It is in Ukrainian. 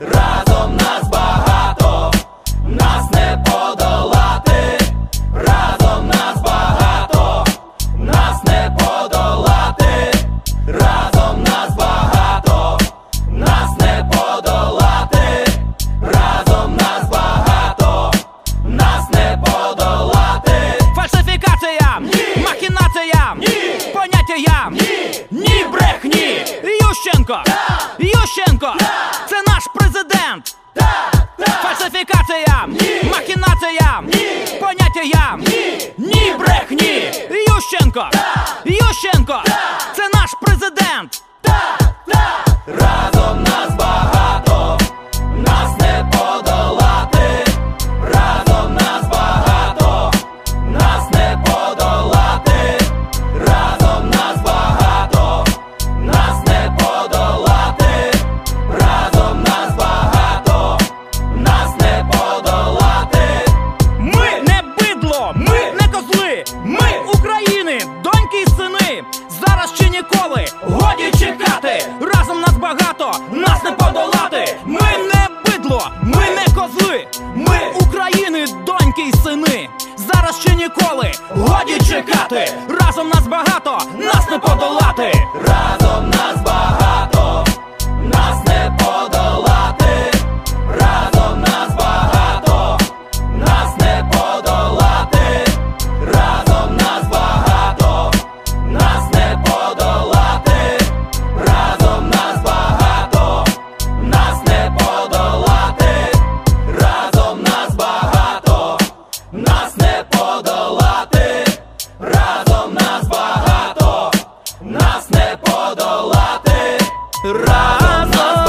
разом нас багато, нас не подолати, разом нас багато, нас не подолати, разом нас багато, нас не подолати, разом нас багато, нас не подолати. Фальсифікаціям, Ні! махінація, Ні! поняття, Ні! ні брехні, Ющенко, Ющенко, Фальсифікаціям, Ні! махінація, Ні! поняття, Ні! ні брехні, Ющенко, Ющенко, це наш президент. Разом нас України, доньки і сини. Зараз чи ніколи годі чекати. Разом нас багато, нас не подолати. Разом нас багато, подолати, разом.